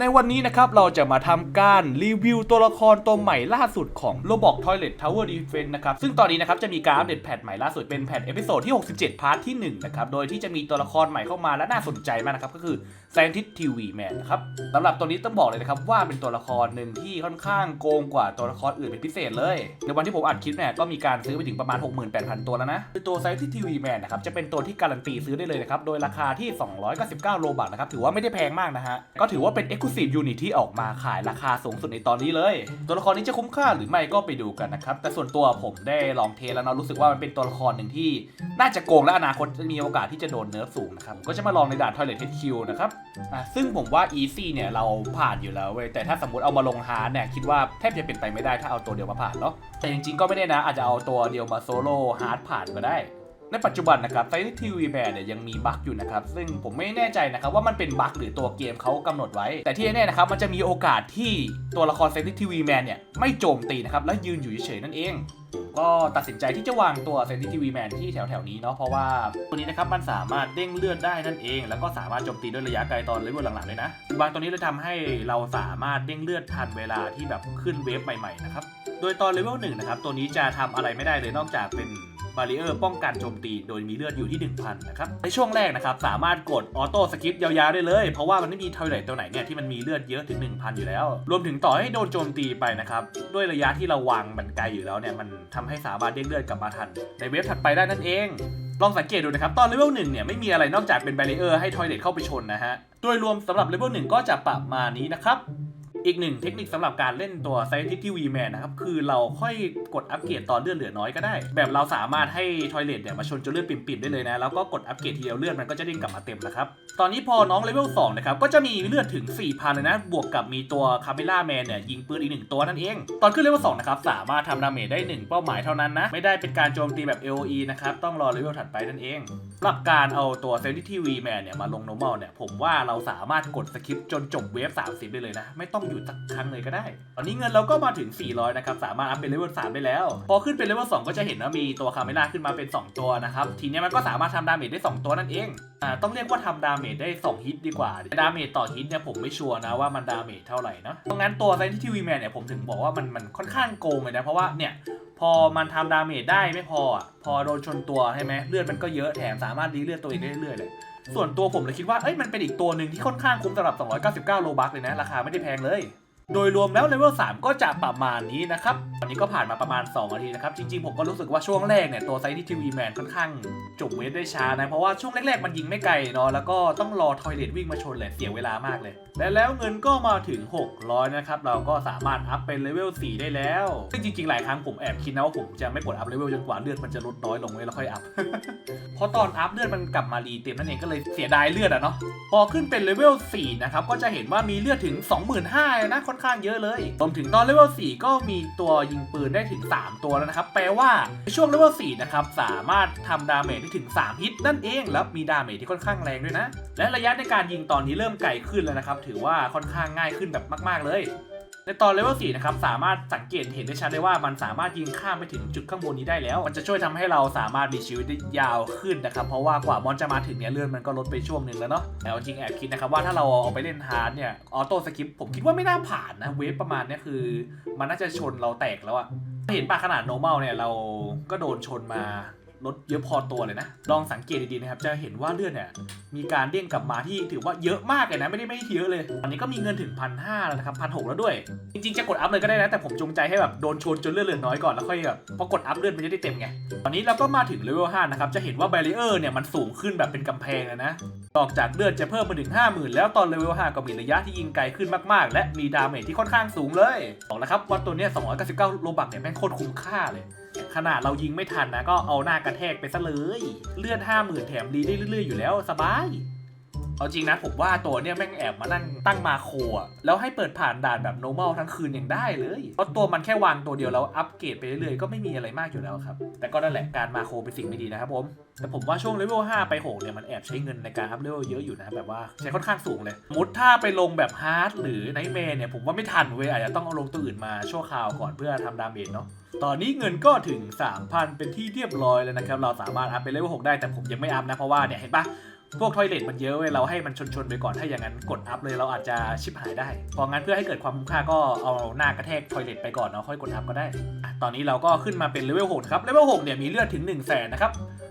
ในวันนี้นะครับเราจะมาทำการรีวิวตัวละครตัวใหม่ล่าสุดของ Roblox Toilet Tower Defense นะครับ ซึ่งตอนนี้นะครับจะมีการอัปเดตแพทใหม่ล่าสุดเป็นแพทเอพิโซดที่ 67 พาร์ทที่1นะครับ โดยที่จะมีตัวละครใหม่เข้ามาและน่าสนใจมากนะครับ ก็คือ Scientist TV Man นะครับสำหรับตัวนี้ต้องบอกเลยนะครับ ว่าเป็นตัวละครหนึ่งที่ค่อนข้างโกงกว่าตัวละครอื่นเป็นพิเศษเลย ในวันที่ผมอัดคลิปเนี่ยก็มีการซื้อไปถึงประมาณ 68,000 ตัวแล้วนะคือตัว Scientist TV Man นะครับจะเป็นตัวที่การันตีซื้อได้เลยนะครับโดยราคาที่ 299 โลบัตนะครับถือว่าไม่ได้แพงมากนะฮะก็ถือว่าเป็น Exclusive Unit ที่ออกมาขายราคาสูงสุดในตอนนี้เลย ตัวละครนี้จะคุ้มค่าหรือไม่ก็ไปดูกันนะครับ แต่ส่วนตัวผมได้ลองเทแล้วเนาะรู้สึกว่ามันเป็นตัวละครหนึ่งที่ น่าจะโกงและอนาคตจะมีโอกาสที่จะโดนเนิร์ฟสูงนะครับ ก็จะมาลองในด่าน Toilet HQ นะครับอะซึ่งผมว่า Easy เนี่ยเราผ่านอยู่แล้วเว้ยแต่ถ้าสมมติเอามาลงฮาร์ดเนี่ยคิดว่าแทบจะเป็นไปไม่ได้ถ้าเอาตัวเดียวมาผ่านเนาะแต่จริงๆก็ไม่ได้นะอาจจะเอาตัวเดียวมาโซโล่ฮาร์ดผ่านก็ได้ ในปัจจุบันนะครับไซต์ทีวีแบร์เนี่ยยังมีบั๊กอยู่นะครับ ซึ่งผมไม่แน่ใจนะครับว่ามันเป็นบั๊กหรือตัวเกมเขากำหนดไว้ แต่ที่แน่ๆนะครับมันจะมีโอกาสที่ตัวละครไซต์ทีวีแมนเนี่ยไม่โจมตีนะครับและยืนอยู่เฉยๆนั่นเอง ก็ตัดสินใจที่จะวางตัวเซนติทีวีแมนที่แถวๆนี้เนาะเพราะว่าตัวนี้นะครับมันสามารถเด้งเลือดได้นั่นเอง แล้วก็สามารถโจมตีด้วยระยะไกลตอนเลเวลหลังๆเลยนะวางตัวนี้เลยทำให้เราสามารถเด้งเลือดทันเวลาที่แบบขึ้นเวฟใหม่ๆนะครับโดยตอนเลเวลหนึ่งนะครับตัวนี้จะทำอะไรไม่ได้เลยนอกจากเป็น บาริเออร์ป้องกันโจมตี โดยมีเลือดอยู่ที่ 1000 นะครับ ในช่วงแรกนะครับ สามารถกดออโต้สกิปยาวๆได้เลย เพราะว่ามันไม่มีทอยเลตตัวไหนเนี่ยที่มันมีเลือดเยอะถึง 1000 อยู่แล้ว รวมถึงต่อให้โดนโจมตีไปนะครับ ด้วยระยะที่เราวางมันไกลอยู่แล้วเนี่ยมันทำให้สามารถเด้งเลือดกลับมาทัน ในเว็บถัดไปได้นั่นเองลองสังเกตดูนะครับ ตอนเลเวลหนึ่งเนี่ยไม่มีอะไรนอกจากเป็นบาริเออร์ให้ทอยเลตเข้าไปชนนะฮะ โดยรวมสำหรับเลเวลหนึ่งก็จะประมาณนี้นะครับ อีกหนึ่งเทคนิคสำหรับการเล่นตัว Scientist TV Man นะครับ คือเราค่อยกดอัปเกรดตอนเลือดเหลือน้อยก็ได้ แบบเราสามารถให้ทอยเลตเนี่ยมาชนจนเลือดปิ่มๆได้เลยนะ แล้วก็กดอัปเกรดทีเดียวเลือดมันก็จะเด้งกลับมาเต็มนะครับ ตอนนี้พอน้องเลเวล2นะครับ ก็จะมีเลือดถึง 4,000เลยนะ บวกกับมีตัวคาเมล่าแมนเนี่ยยิงปืนอีกหนึ่งตัวนั่นเอง ตอนขึ้นเลเวล2นะครับ สามารถทำดาเมจได้ 1 เป้าหมายเท่านั้นนะ ไม่ได้เป็นการโจมตีแบบ AOE นะครับ ต้องรอเลเวลถัดไปนั่นเองสำ หรับการเอาตัว Scientist TV Man เนี่ยมาลง normal เนี่ย ผมว่าเราสามารถกดสคิปจนจบเวฟ 30 ได้เลยนะ ไม่ต้องหยุดสักครั้งเลยก็ได้ ตอนนี้เงินเราก็มาถึง 400 นะครับ สามารถอัพเป็นเลเวล 3 ได้แล้ว พอขึ้นเป็นเลเวล 2 ก็จะเห็นว่ามีตัวคาเมล่าขึ้นมาเป็น 2 ตัวนะครับ ทีนี้มันก็สามารถทำดาเมจได้ 2 ตัวนั่นเองอ่าต้องเรียกว่าทำดาเมจได้ 2 ฮิตดีกว่า ดาเมจต่อฮิตเนี่ยผมไม่ชัวร์นะว่ามันดาเมจเท่าไหร่นะเพราะงั้นตัวไซน์ทีวีแมนเนี่ยผมถึงบอกว่ามันมันค่อนข้างโกงเลยนะเพราะว่าเนี่ย พอมันทำดาเมจได้ไม่พออะพอโดนชนตัวใช่ไหมเลือดมันก็เยอะแถมสามารถรีเลือดตัวเองได้เรื่อยๆเลยส่วนตัวผมเลยคิดว่าเอ้ยมันเป็นอีกตัวหนึ่งที่ค่อนข้างคุ้มสำหรับ 299 โลบัคเลยนะ ราคาไม่ได้แพงเลย โดยรวมแล้วเลเวล3ก็จะประมาณนี้นะครับตอนนี้ก็ผ่านมาประมาณ 2 นาทีนะครับ จริงๆ ผมก็รู้สึกว่าช่วงแรกเนี่ยตัวไซต์ทีวีแมนค่อนข้างจบเวฟได้ช้านะ เพราะว่าช่วงแรกๆ มันยิงไม่ไกลเนาะแล้วก็ต้องรอทอยเลทวิ่งมาชนแหละเสียเวลามากเลย และแล้วเงินก็มาถึง 600 นะครับ เราก็สามารถอัพเป็นเลเวล4ได้แล้ว ซึ่งจริงๆ หลายครั้งผมแอบคิดนะว่าผมจะไม่กดอัพเลเวลจนกว่าเลือดมันจะลดน้อยลงเลยแล้วค่อยอัพเพราะตอนอัพเลือดมันกลับมารีเต็มนั่นเองก็เลยเสียดายเลือดอะเนาะพอขึ้นเป็นเลเวล4นะครับก็จะเห็นว่ามีเลือดถึง 25,000นะค่อนข้างเยอะเลยรวมถึงตอนเลเวล4ก็มีตัวยิงปืนได้ถึง 3 ตัวแล้วนะครับ แปลว่าในช่วงเลเวล4นะครับสามารถทำดาเมจได้ถึง 3 ฮิตนั่นเองแล้วมีดาเมจที่ค่อนข้างแรงด้วยนะ และระยะในการยิงตอนนี้เริ่มไกลขึ้นแล้วนะครับ ถือว่าค่อนข้างง่ายขึ้นแบบมาก ๆ เลย ในตอนเลเวล4นะครับสามารถสังเกตเห็นได้ชัดได้ว่ามันสามารถยิงข้ามไปถึงจุดข้างบนนี้ได้แล้ว มันจะช่วยทำให้เราสามารถมีชีวิตได้ยาวขึ้นนะครับ เพราะว่ากว่ามอนจะมาถึงเนี่ยเลื่อนมันก็ลดไปช่วงหนึ่งแล้วเนาะแต่จริงแอบคิดนะครับว่าถ้าเราเอาไปเล่นฮาร์ดเนี่ยออโต้สกิปผมคิดว่าไม่น่าผ่านนะเวฟประมาณเนี้ยคือ มันน่าจะชนเราแตกแล้วอะเห็นปะขนาด normal เนี่ยเราก็โดนชนมา ลดเยอะพอตัวเลยนะ ลองสังเกตดีๆนะครับ จะเห็นว่าเลือดเนี่ยมีการเด้งกลับมาที่ถือว่าเยอะมากเลยนะ ไม่ได้ไม่เยอะเลย ตอนนี้ก็มีเงินถึงพันห้าแล้วนะครับพันหแล้วด้วย จริงๆจะกดอัพเลยก็ได้นะ แต่ผมจงใจให้แบบโดนชนจนเลือดเหลือน้อยก่อนแล้วค่อยแบบพอกดอัพเลือดมันจะได้เต็มไง ตอนนี้เราก็มาถึงเลเวล5นะครับ จะเห็นว่าแบรีเออร์เนี่ยมันสูงขึ้นแบบเป็นกำแพงเลยนะนอกจากเลือดจะเพิ่มมาถึง 50,000 แล้วตอนเลเวล 5 ก็มีระยะที่ยิงไกลขึ้นมากๆ และมีดาเมจที่ค่อนข้างสูงเลยบอกแล้วครับว่าตัวเนี้ย299 โลบักเนี่ยแม่งโคตรคุ้มค่าเลย ขนาดเรายิงไม่ทันนะก็เอาหน้ากระแทกไปซะเลย เลือดห้าหมื่นแถมดีได้เรื่อยๆอยู่แล้วสบาย เอาจริงนะผมว่าตัวเนี้ยแม่งแอบมานั่งตั้งมาโคอะแล้วให้เปิดผ่านด่านแบบ normal ทั้งคืนยังได้เลยเพราะตัวมันแค่วางตัวเดียวแล้วอัปเกรดไปเรื่อยๆก็ไม่มีอะไรมากอยู่แล้วครับ แต่ก็นั่นแหละการมาโคเป็นสิ่งไม่ดีนะครับผมแต่ผมว่าช่วงเลเวล5ไป6เนี่ยมันแอบใช้เงินในการอัพเลเวลเยอะอยู่นะแบบว่าใช้ค่อนข้างสูงเลยมุดถ้าไปลงแบบฮาร์ดหรือไนท์แมร์เนี่ยผมว่าไม่ทันเว้ยอาจจะต้องเอาลงตัวอื่นมาชั่วคราวก่อนเพื่อทำดาเมจเนาะตอนนี้เงินก็ถึง 3,000 เป็นที่เรียบร้อยแล้วนะครับเราสามารถอัพเป็นเลเวล6ได้แต่ผมยังไม่อัพนะเพราะว่าเนี่ยเห็นปะ พวกทอยเลทมันเยอะเว้ยเราให้มันชนๆไปก่อนถ้าอย่างนั้นกดอัพเลยเราอาจจะชิบหายได้พองั้นเพื่อให้เกิดความคุ้มค่าก็เอาหน้ากระแทกทอยเลทไปก่อนเนาะค่อยกดอัพก็ได้อะตอนนี้เราก็ขึ้นมาเป็นเลเวล6ครับเลเวล6เนี่ยมีเลือดถึง1 0 0 0 0แสนนะครับ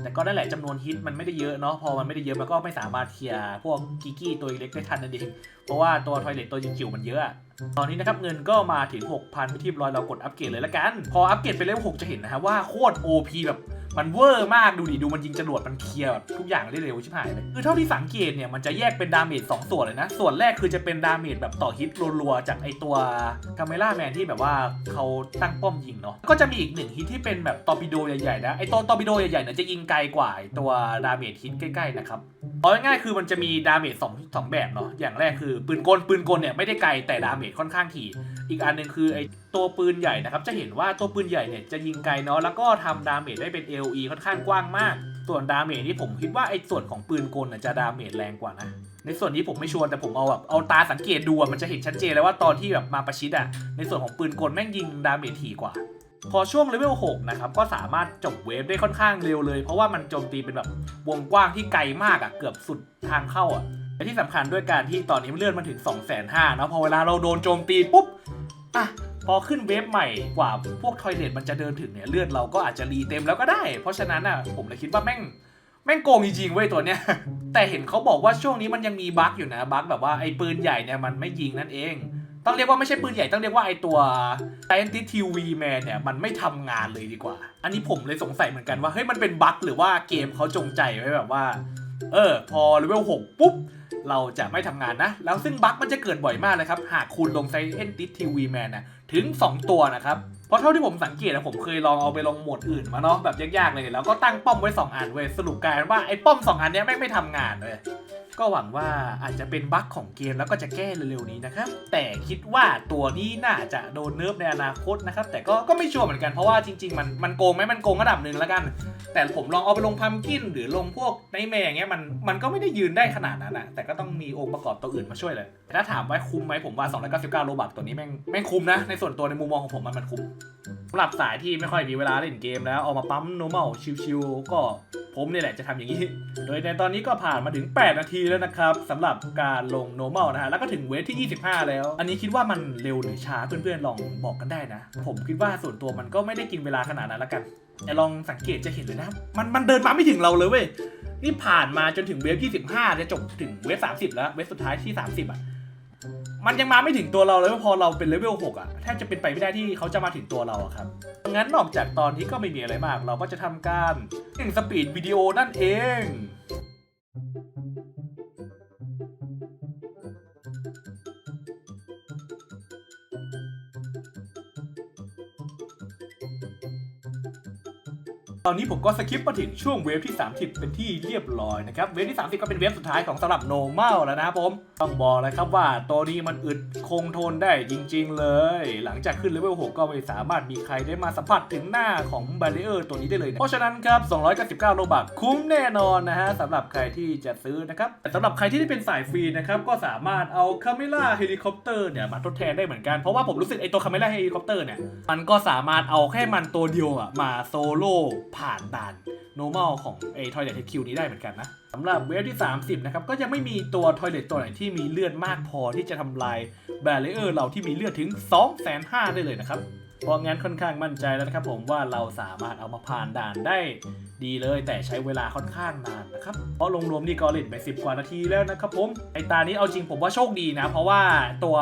แต่ก็นั่นแหละจำนวนฮิตมันไม่ได้เยอะเนาะพอมันไม่ได้เยอะมันก็ไม่สามารถเคลียร์พวกกิกกี้ตัวเล็กได้ทันนั่นเองเพราะว่าตัวทอยเลทตัวจิ๋วมันเยอะตอนนี้นะครับเงินก็มาถึง 6,000ไปที่ร้อยเรากดอัปเกรดเลยละกัน พออัปเกรดไปเลเวล6จะเห็นนะฮะว่าโคตร OP แบบมันเวอร์มากดูดิดูมันยิงจรวดมันเคลียร์ทุกอย่างได้เร็วชิบหายเลยคือเท่าที่สังเกตเนี่ยมันจะแยกเป็นดาเมจ2ส่วนเลยนะ ส่วนแรกคือจะเป็นดาเมจแบบต่อฮิตรัวๆจากไอตัวคาเมล่าแมนที่แบบว่าเขาตั้งป้อมยิงเนาะก็จะมีอีกหนึ่งฮิตที่เป็นแบบตอร์ปิโดใหญ่ๆนะไอตัวตอร์ปิโดใหญ่ๆเนี่ยจะยิงไกลกว่าตัวดาเมจฮิตใกล้ๆนะครับเอาง่ายๆคือมันจะมีดาเมจสองสองแบบเนาะอย่างแรกคือปืนกลปืนกลเนี่ยไม่ได้ไกลแต่ดาเมจค่อนข้างถี่ อีกอันหนึ่งคือไอตัวปืนใหญ่นะครับ จะเห็นว่าตัวปืนใหญ่เนี่ยจะยิงไกลเนาะแล้วก็ทำดาเมจได้เป็น AOE ค่อนข้างกว้างมาก ส่วนดาเมจที่ผมคิดว่าไอส่วนของปืนกลน่ะจะดาเมจแรงกว่านะในส่วนนี้ผมไม่ชัวร์แต่ผมเอาแบบเอาตาสังเกตดูอะมันจะเห็นชัดเจนเลยว่าตอนที่แบบมาประชิดอะในส่วนของปืนกลแม่งยิงดาเมจถี่กว่า พอช่วงเลเวล6นะครับก็สามารถจบเวฟได้ค่อนข้างเร็วเลย เพราะว่ามันโจมตีเป็นแบบวงกว้างที่ไกลมากอะ่ะเกือบสุดทางเข้าอะ่ะ และที่สำคัญด้วยการที่ตอนนี้เลื่อนมาถึง 2 5 0 0 0 0เนาะพอเวลาเราโดนโจมตีปุ๊บอะพอขึ้นเวฟใหม่กว่าพวกทอยเลทมันจะเดินถึงเนี่ยเลือดเราก็อาจจะรีเต็มแล้วก็ได้ เพราะฉะนั้นอะผมเลยคิดว่าแม่งแม่งโกงจริงๆเว้ยตัวเนี้ย แต่เห็นเขาบอกว่าช่วงนี้มันยังมีบั๊กอยู่นะบั๊กแบบว่าไอ้ปืนใหญ่เนี่ยมันไม่ยิงนั่นเอง ต้องเรียกว่าไม่ใช่ปืนใหญ่ต้องเรียกว่าไอ้ตัว Scientist TV Man เนี่ยมันไม่ทำงานเลยดีกว่า อันนี้ผมเลยสงสัยเหมือนกันว่าเฮ้ยมันเป็นบั๊กหรือว่าเกมเขาจงใจไว้แบบว่า เออ พอเลเวล6ปุ๊บ เราจะไม่ทำงานนะ แล้วซึ่งบั๊กมันจะเกิดบ่อยมากเลยครับ หากคุณลง Scientist TV Man นะถึง 2 ตัวนะครับ เพราะเท่าที่ผมสังเกตนะผมเคยลองเอาไปลงโหมดอื่นมาเนาะแบบยากๆเลยแล้วก็ตั้งป้อมไว้ 2 อันเว้ยสรุปกลายว่าไอ้ป้อม 2 อันเนี้ยแม่ไม่ทำงานเลยก็หวังว่าอาจจะเป็นบั๊กของเกมแล้วก็จะแก้เร็วๆนี้นะครับ แต่คิดว่าตัวนี้น่าจะโดนเนิร์ฟในอนาคตนะครับ แต่ก็ก็ไม่ชัวร์เหมือนกันเพราะว่าจริง ๆ มันมันโกงไหมมันโกงระดับหนึ่งแล้วกัน แต่ผมลองเอาไปลงพัมกินหรือลงพวกในแม่อย่างเงี้ยมันมันก็ไม่ได้ยืนได้ขนาดนั้นอะแต่ก็ต้องมีองค์ประกอบตัวอื่นมาช่วยเลยแต่ถ้าถามว่าคุ้มไหมผมว่า 299 โลบักตัวนี้แม่งแม่งคุ้มนะ ในส่วนตัวในมุมมองของผมมันมันคุ้มสำหรับสายที่ไม่ค่อยมีเวลาเล่นเกมแล้วเอามาปั๊มโนมอลชิวๆก็ ผมเนี่ยแหละจะทำอย่างนี้ โดยในตอนนี้ก็ผ่านมาถึง 8 นาทีแล้วนะครับสำหรับการลง normal นะฮะ แล้วก็ถึงเวทที่ 25 แล้ว อันนี้คิดว่ามันเร็วหรือช้าเพื่อนๆลองบอกกันได้นะ ผมคิดว่าส่วนตัวมันก็ไม่ได้กินเวลาขนาดนั้นละกันแต่ลองสังเกตจะเห็นเลยนะ มันมันเดินมาไม่ถึงเราเลยเว้ย นี่ผ่านมาจนถึงเวฟที่15จะจบถึงเวฟ30 แล้ว เวฟสุดท้ายที่ 30 อะ มันยังมาไม่ถึงตัวเราเลยพอเราเป็นเลเวล6อะแทบจะเป็นไปไม่ได้ที่เขาจะมาถึงตัวเราอะครับงั้นนอกจากตอนนี้ก็ไม่มีอะไรมาก เราก็จะทำการเล่นสปีดวิดีโอนั่นเองตอนนี้ผมก็สคิปมาถึงช่วงเวฟที่ 30 เป็นที่เรียบร้อยนะครับ เวฟที่ 30 ก็เป็นเวฟสุดท้ายของสำหรับ normal แล้วนะครับผม ต้องบอกเลยครับว่าตัวนี้มันอึดคงทนได้จริงๆเลย หลังจากขึ้นเลเวล 6 ก็ไม่สามารถมีใครได้มาสัมผัสถึงหน้าของบ a ร r เออร์ตัวนี้ได้เลยนะเพราะฉะนั้นครับ 299 โลบักคุ้มแน่นอนนะฮะสำหรับใครที่จะซื้อนะครับแต่สำหรับใครที่ได้เป็นสายฟรีนะครับ ก็สามารถเอาคาเมล่าเฮลิคอปเตอร์เนี่ยมาทดแทนได้เหมือนกัน เพราะว่าผมรู้สึกไอตัวคาเมล่าเฮลิคอปเตอร์เนี่ยมันก็สามารถเอาแค่มันตัวเดียวอะมาโซโล่ผ่านด่าน normal ของไอ้ toilet HQ นี้ได้เหมือนกันนะ สำหรับเวฟที่ 30 นะครับ ก็ยังไม่มีตัวทอยเลตตัวไหนที่มีเลือดมากพอที่จะทำลาย barrier เราที่มีเลือดถึง 2 5 0 0 0 0ได้เลยนะครับ เพราะงั้นค่อนข้างมั่นใจแล้วนะครับผมว่าเราสามารถเอามาผ่านด่านได้ดีเลย แต่ใช้เวลาค่อนข้างนานนะครับ เพราะรวมๆนี่ก็เล่นไป 10 กว่านาทีแล้วนะครับผม ไอตานี้เอาจริงผมว่าโชคดีนะ เพราะว่าตัว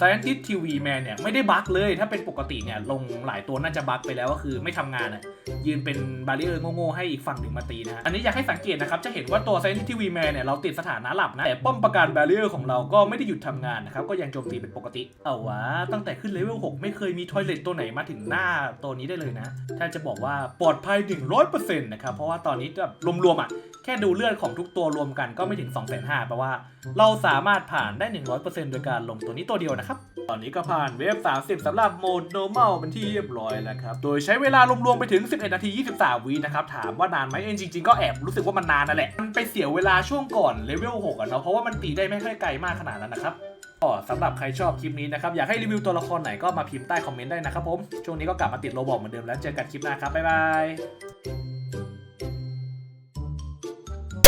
Scientist TV Man เนี่ยไม่ได้บั๊กเลย ถ้าเป็นปกติเนี่ยลงหลายตัวน่าจะบั๊กไปแล้วก็คือไม่ทำงานอะยืนเป็นบาริเออร์โง่ๆให้อีกฝั่งหนึ่งมาตีนะอันนี้อยากให้สังเกตนะครับจะเห็นว่าตัว Scientist TV Man เนี่ยเราติดสถานะหลับนะแต่ป้อมประกันบาริเออร์ของเราก็ไม่ได้หยุดทำงานนะครับก็ยังโจมตีเป็นปกติ เอาวะตั้งแต่ขึ้นเลเวล6ไม่เคยมีทอยเลตตัวไหนมาถึงหน้าตัวนี้ได้เลยนะ ถ้าจะบอกว่าปลอดภัย 100%นะครับ เพราะว่าตอนนี้แบบรวมๆอะ แค่ดูเลือดของทุกตัวรวมกันก็ไม่ถึง 2 5 0 0 0แปลว่า เราสามารถผ่านได้ 100%โดยการลงตัวนี้ตัวเดียวนะครับ ตอนนี้ก็ผ่านเวฟ 30สำหรับโหมด normal เป็นที่เรียบร้อยแล้วครับ โดยใช้เวลารวมๆไปถึง 11 นาที 23 วินะครับ ถามว่านานไหมเองจริงๆ ก็แอบรู้สึกว่ามันนานนั่นแหละ มันไปเสียเวลาช่วงก่อนเลเวล6อะเนาะ เพราะว่ามันตีได้ไม่ค่อยไกลมากขนาดนั้นนะครับ ก็สำหรับใครชอบคลิปนี้นะครับ อยากให้รีวิวตัวละครไหนก็มาพิมพ์ใต้คอมเมนต์ได้นะครับผม ช่วงนี้ก็กลับมาติดโรบอกเหมือนเดิมแล้วเจอกันคลิปหน้าครับ บ๊ายบาย